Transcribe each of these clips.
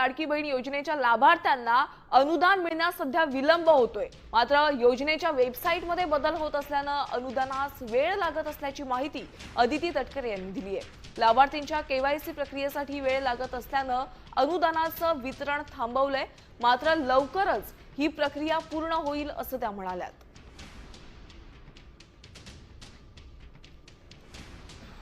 लाडकी बहीण योजनेच्या लाभार्थ्यांना अनुदान मिळण्यास सध्या विलंब होतोय. मात्र योजनेच्या वेबसाईटमध्ये बदल होत असल्यानं अनुदानास वेळ लागत असल्याची माहिती अदिती तटकरे यांनी दिली आहे. लाभार्थींच्या केवायसी प्रक्रियेसाठी वेळ लागत असल्यानं अनुदानाचं वितरण थांबवलंय. मात्र लवकरच ही प्रक्रिया पूर्ण होईल असं त्या म्हणाल्यात.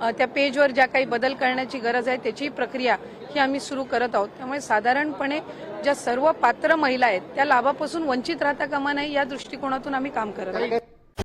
त्या पेजवर ज्या काही बदल करण्याची गरज आहे त्याची प्रक्रिया ही आम्ही सुरू करत आहोत. त्यामुळे साधारणपणे ज्या सर्व पात्र महिला आहेत त्या लाभापासून वंचित राहता कामा नये या दृष्टिकोनातून आम्ही काम करत आहोत.